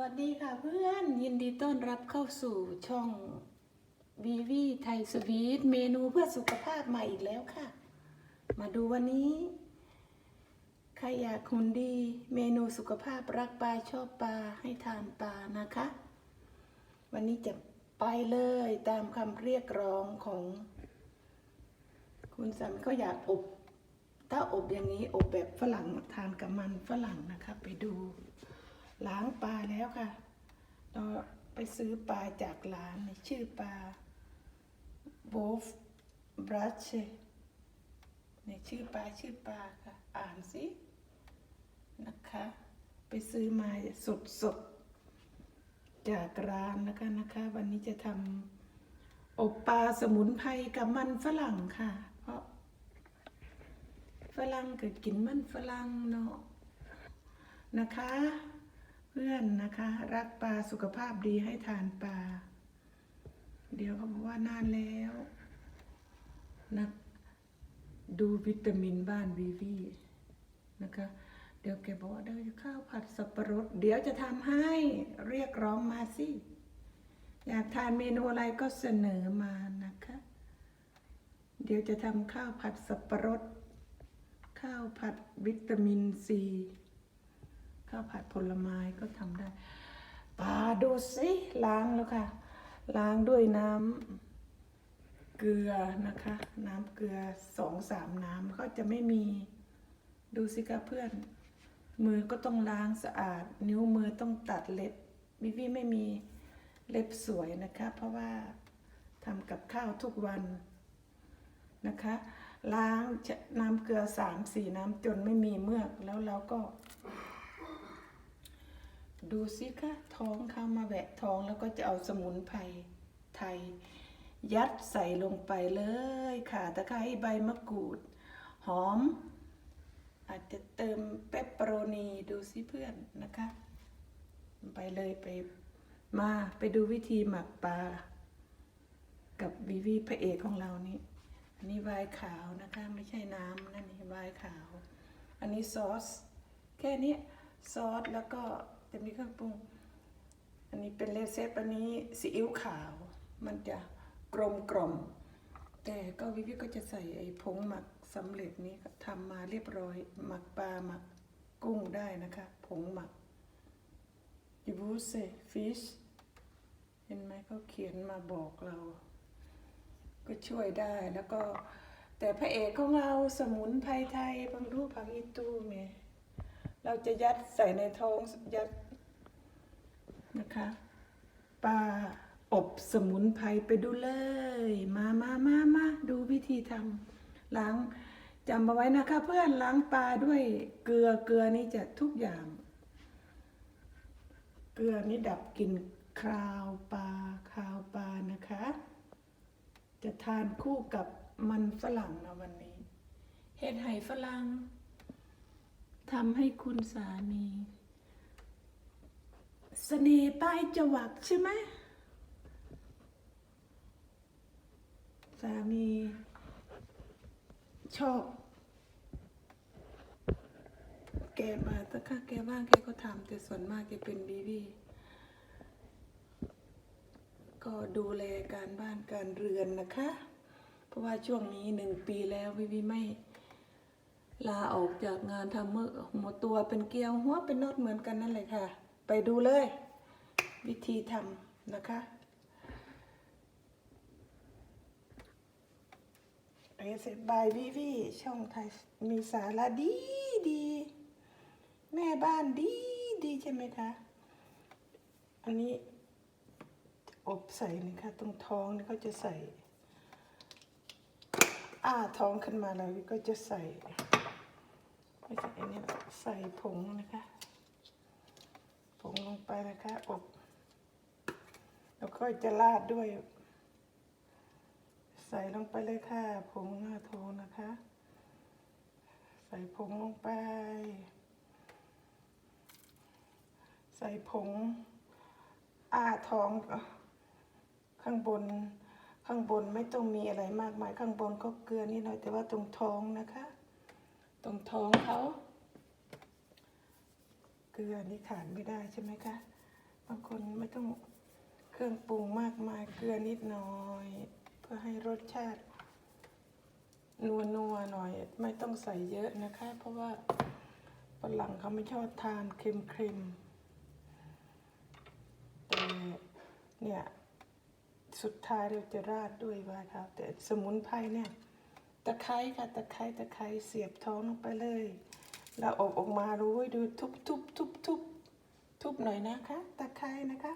วัสดีค่ะเพื่อนยินดีต้อนรับเข้าสู่ช่องวีวีไทยสวีทเมนูเพื่อสุขภาพใหม่อีกแล้วค่ะ มาดูวันนี้ใครอยากหุ่นดี เมนูสุขภาพรักปลาชอบปลาให้ทานปลานะคะ วันนี้จะไปเลยตามคำเรียกร้องของ คุณสามีก็อยากอบ ถ้าอบอย่างนี้อบแบบฝรั่งทานกับมันฝรั่งนะคะ ไปดู ล้างปลาแล้วค่ะ เราไปซื้อปลาจากร้านนี่ชื่อปลา Wolf b r u s h นี่ชื่อปลาชื่อปลาค่ะ อ่านสิ นะคะ ไปซื้อมาสดสดๆจากร้านนะคะนะคะ วันนี้จะทำอบปลาสมุนไพรกับมันฝรั่งค่ะ เพราะฝรั่งก็กินมันฝรั่งเนาะนะคะ พื่อนนะคะ รักปลาสุขภาพดีให้ทานปลา เดี๋ยวเขาบอกว่านานแล้วนะดูวิตามินบ้านวีวีนะคะ เดี๋ยวแกบอกว่าเดี๋ยวจะข้าวผัดสับปะรด เดี๋ยวจะทำให้เรียกร้องมาสิ อยากทานเมนูอะไรก็เสนอมานะคะ เดี๋ยวจะทำข้าวผัดสับปะรด ข้าวผัดวิตามินซี ข้าวผัดผลไม้ก็ทำได้ปลาดูสิล้างแล้วค่ะ ล้างด้วยน้ำเกลือนะคะ น้ำเกลือสองสามน้ำก็จะไม่มีดูสิคะเพื่อน มือก็ต้องล้างสะอาด นิ้วมือต้องตัดเล็บวิวีไม่มีเล็บสวยนะคะ เพราะว่าทำกับข้าวทุกวันนะคะ ล้างน้ำเกลือสามสี่น้ำจนไม่มีเมือกแล้วเราก็ ดูสิคะท้องเข้ามาแหวะท้องแล้วก็จะเอาสมุนไพรไทย ยัดใส่ลงไปเลยค่ะตะไคร้ใบมะกรูด หอม อาจจะเติมเปปเปอโรนีดูสิเพื่อนนะคะ ไปเลยไปมาไปดูวิธีหมักปลากับวีวีพระเอกของเรานี่อันนี้วน์ขาวนะคะ ไม่ใช่น้ำนั่นนี่วน์ขาว อันนี้ซอส แค่นี้ซอสแล้วก็ จะมีเครื่องปรุง อันนี้เป็นเลเซปอันนี้ซีอิ๊วขาว มันจะกลมกลมแต่ก็วิวิก็จะใส่ไอ้ผงหมักสำเร็จนี้ทำมาเรียบร้อย หมักปลาหมักกุ้งได้นะคะ ผงหมักยูบูเซฟิชเห็นไหมเขาเขียนมาบอกเรา ก็ช่วยได้แล้วก็ แต่พระเอกของเราสมุนไพรไทยบางรูปผักอีตู้เม เราจะยัดใส่ในท้องยัดนะคะปลาอบสมุนไพรไปดูเลย มามามามาดูวิธีทำล้างจำเอาไว้นะคะเพื่อนล้างปลาด้วยเกลือเกลือนี่จะทุกอย่าง เกลือนี่ดับกลิ่นคราวปลาคราวปลานะคะ จะทานคู่กับมันฝรั่งนะวันนี้ เห็ดไห่ฝรั่ง ทำให้คุณสามีสเสน่ห์ป้ายจวักใช่ไหมสามี ชอบ แกมาต่ค่ะแกว่างแกก็ทำแต่ส่วนมากแกเป็นบีบีก็ดูแลการบ้านการเรือนนะคะ เพราะว่าช่วงนี้หนึ่งปีแล้ววิวิไม่ ลาออกจากงานทำมือหมดตัวเป็นเกลียวหัวเป็นโนดเหมือนกันนั่นเลยค่ะ ไปดูเลย วิธีทำนะคะเอเซบายวิวิช่องไทยมีสาระดีดี แม่บ้านดีดีใช่ไหมคะ อันนี้อบใส่นะคะตรงท้องนี่ก็จะใส่อ้าท้องขึ้นมาแล้วก็จะใส่ ไม่ใส่อันนี้หรอกใส่ผงนะคะ ผงลงไปนะคะอบ แล้วก็จะราดด้วย ใส่ลงไปเลยค่ะ ผงหน้าโทนะคะ ใส่ผงลงไป ใส่ผงอ้าท้องข้างบนข้างบนไม่ต้องมีอะไรมากมายข้างบนก็เกลือนิดหน่อยแต่ว่าตรงท้องนะคะ ตรงท้องเขาเกลือนี่ขาดไม่ได้ใช่ไหมคะ บางคนไม่ต้องเครื่องปรุงมากมายเกลือนิดหน่อย เพื่อให้รสชาติ นัวนัวหน่อย ไม่ต้องใส่เยอะนะคะ เพราะว่าฝรั่งเขาไม่ชอบทานเค็มๆแต่เนี่ย สุดท้ายเราจะราดด้วยว่าครับแต่สมุนไพรเนี่ย ตะไคร้ค่ะตะไคร้ตะไคร้เสียบท้องลงไปเลย แล้วอบออกมารู้ไว้ดูทุบทุบทุบทุบทุบหน่อยนะคะ ตะไคร้นะคะ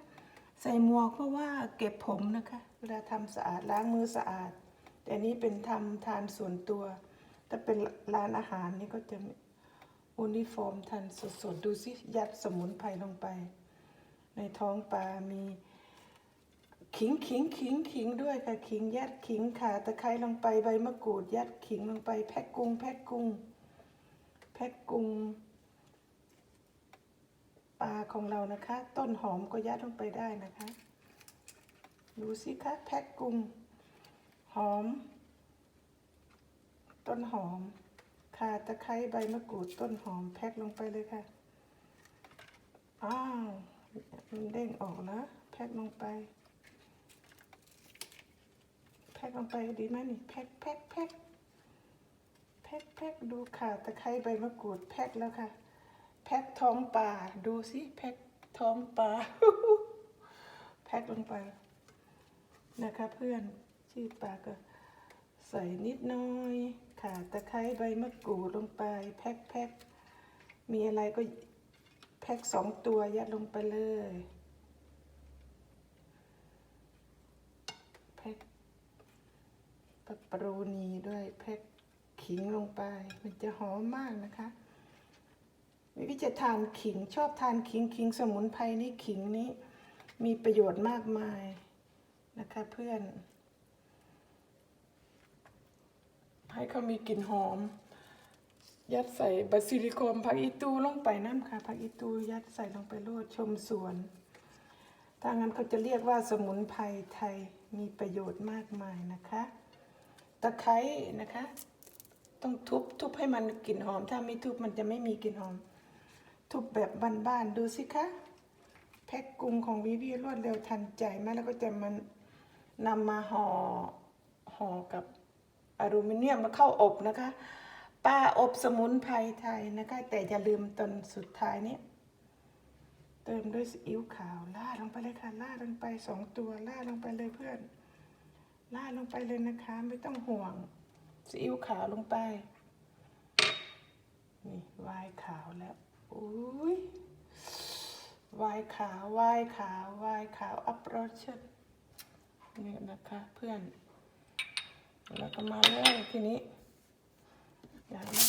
ใส่หมวกเพราะว่าเก็บผมนะคะเวลาทำสะอาดล้างมือสะอาด แต่นี้เป็นทำทานส่วนตัว ถ้าเป็นร้านอาหารนี่ก็จะอุนิฟอร์มทานสดๆ ดูสิยัดสมุนไพรลงไป ในท้องปลามี ขิงขิงขิงขิงด้วยค่ะขิงยัดขิงขาตะไคร้ลงไปใบมะกรูดยัดขิงลงไปแพ็กกุ้งแพ็กกุ้งแพ็กกุ้งปลาของเรานะคะ ต้นหอมก็ยัดลงไปได้นะคะ ดูสิคะแพ็กกุ้งหอม ต้นหอมข่าตะไคร้ใบมะกรูดต้นหอมแพ็กลงไปเลยค่ะอ้าวมันเด้งออกนะแพ็กลงไป แพ็กลงไปดีไหมนี่แพ็กแพ็กแพ็กแพ็กแพ็กดูค่ะตะไคร้ใบมะกรูดแพ็กแล้วค่ะ แพ็กท้องปลาดูสิแพ็กท้องปลาแพ็กลงไปนะคะเพื่อนชื่อปลาก็ใส่นิดน้อยข่าตะไคร้ใบมะกรูดลงไป แพ็กแพ็กมีอะไรก็แพ็กสองตัวยัดลงไปเลย แพ็ก ปปปะโรนีด้วยแพ็กขิงลงไป มันจะหอมมากนะคะวิจะทานขิงชอบทานขิงขิงสมุนไพรนี่ขิงนี้ มีประโยชน์มากมายนะคะเพื่อน ให้เขามีกลิ่นหอม ยัดใส่บาซิลิโคมผักอีตูลงไปน้ำค่ะผักอีตูยัดใส่ลงไปโลดชมสวนถ้างั้นเขาจะเรียกว่าสมุนไพรไทยมีประโยชน์มากมายนะคะ ตะไคร้นะคะ ต้องทุบทุบให้มันกลิ่นหอม ถ้าไม่ทุบมันจะไม่มีกลิ่นหอม ทุบแบบบ้านๆดูสิคะแพ็กกุ้งของวิวีรวดเร็วทันใจมากแล้วก็จะมันนำมาห่อห่อกับอลูมิเนียมมาเข้าอบนะคะป้าอบสมุนไพรไทยนะคะ แต่อย่าลืมตอนสุดท้ายนี้เติมด้วยซีอิ๊วขาวลาดลงไปเลยค่ะลาดลงไปสองตัวลาดลงไปเลยเพื่อน ลาดลงไปเลยนะคะ ไม่ต้องห่วงซีอิ๊วขาวลงไป นี่วายขาวแล้วอุ้ยวายขาววายขาววายขาวอัปโรชั่นนี่นะคะเพื่อน แล้วก็มาเลยทีนี้อย่างนี้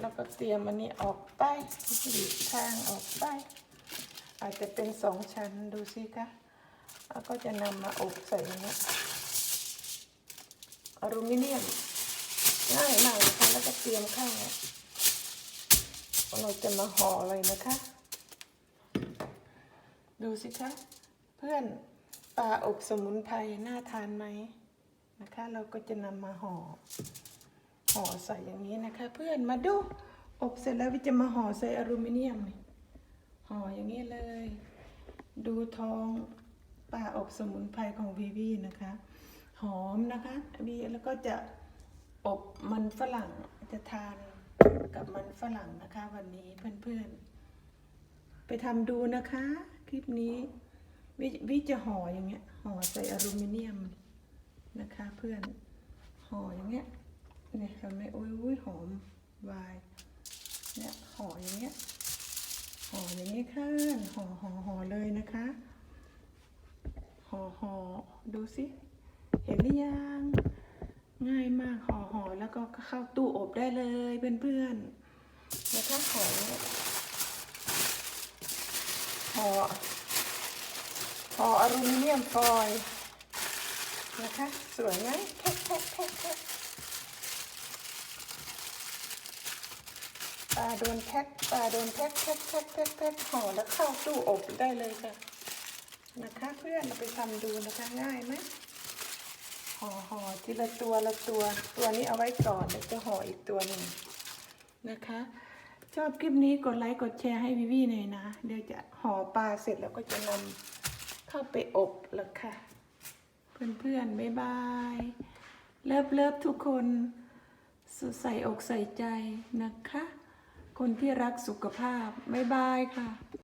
แล้วก็เตรียมอันนี้ออกไปหลีกทางออกไป อาจจะเป็นสองชั้นดูสิคะแล้วก็จะนำมาอบใส่อันนี้ อลูมิเนียมง่ายมากนะคะแล้วก็เตรียมข้างเราจะมาห่อเลยนะคะ ดูสิคะ เพื่อนปลาอบสมุนไพรน่าทานไหมนะคะ เราก็จะนำมาห่อห่อใส่อย่างนี้นะคะ เพื่อนมาดูอบเสร็จแล้ววิจะมาห่อใส่อลูมิเนียมนี่ห่ออย่างนี้เลย ดูท้องปลาอบสมุนไพรของวีวีนะคะ หอมนะคะวีแล้วก็จะอบมันฝรั่งจะทานกับมันฝรั่งนะคะ วันนี้เพื่อนๆ ไปทำดูนะคะ คลิปนี้ววิจะห่ออย่างเงี้ยห่อใส่อลูมิเนียมนะคะ เพื่อนห่ออย่างเงี้ยเนี่ยเห็นไมอุ้ยอุ้ยหอมวายเนี่ยห่ออย่างเงี้ยห่ออย่างนี้ค่ะห่อห่อห่อเลยนะคะห่อห่อดูสิ เห็นหรือยัง ง่ายมากห่อห่อแล้วก็เข้าตู้อบได้เลยเพื่อนๆนะคะห่ออย่างเงี้ยห่อห่ออลูมิเนียมฟอยล์นะคะ สวยไหมแพ็คแพ็คแพ็คแพ็คปลาโดนแพ็คปลาโดนแพ็คแพ็คแพ็คแพ็คแพ็คห่อแล้วเข้าตู้อบได้เลยค่ะนะคะ เพื่อนเอาไปทำดูนะคะง่ายไหม ห่อห่อทีละตัวละตัวตัวนี้เอาไว้ก่อนเดี๋ยวจะห่ออีกตัวหนึ่งนะคะ ชอบคลิปนี้กดไลค์กดแชร์ให้วิวีหน่อยนะ เดี๋ยวจะห่อปลาเสร็จแล้วก็จะนำเข้าไปอบแล้วค่ะ เพื่อนๆบ๊ายบายเลิฟเลิฟทุกคนใส่อกใส่ใจนะคะ คนที่รักสุขภาพบ๊ายบายค่ะ